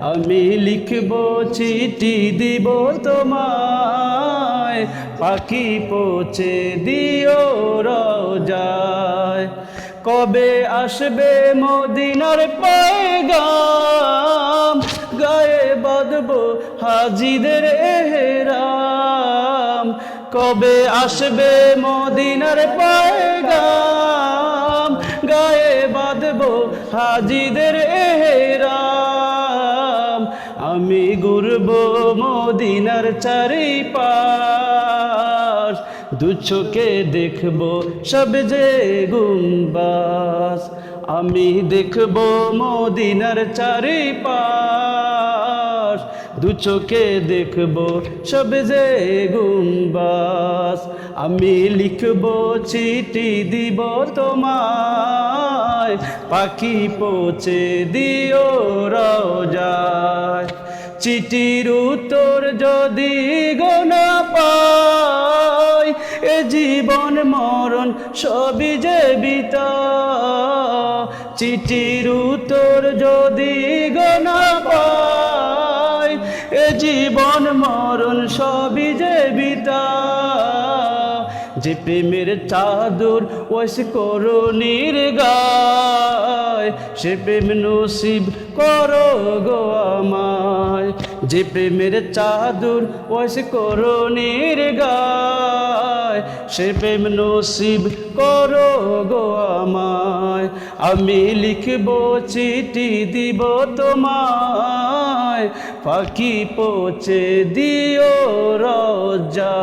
আমি লিখব চিঠি দিব তোমায়। পাখি পৌঁছে দিও রোজায়। কবে আসবে মদিনার পায়গাম? গায়ে বাঁধবো হাজিদের এহেরাম। কবে আসবে মদিনার পায়গাম? গায়ে বাঁধবো হাজিদের এহেরাম। আমি ঘুরব মদিনার চারি পাশ দু চোখে দেখব সব যে গুম্বাস আমি দেখব মদিনার চারি পাশ দু চোখে দেখব সব যে গুম্বাস আমি লিখব চিঠি দিব তোমায়। পাখি পৌঁছে দিও রোজায় চিঠির উত্তর যদি গোনা পাই, এ জীবন মরণ সবই যে বিতা। চিঠির উত্তর যদি গোনা পাই, এ জীবন মরণ সবই যে বিতা। যে প্রেমের চাদর ওয়াস করো নির্গায় সে প্রেম নসিব করো গো আমায়। যে প্রেমের চাদর ওয়াস করো নির্গায়, সে প্রেম নসিব করো গো আমায়। আমি লিখব চিঠি দিব তোমায় পাখি পৌঁছে দিও রোজায়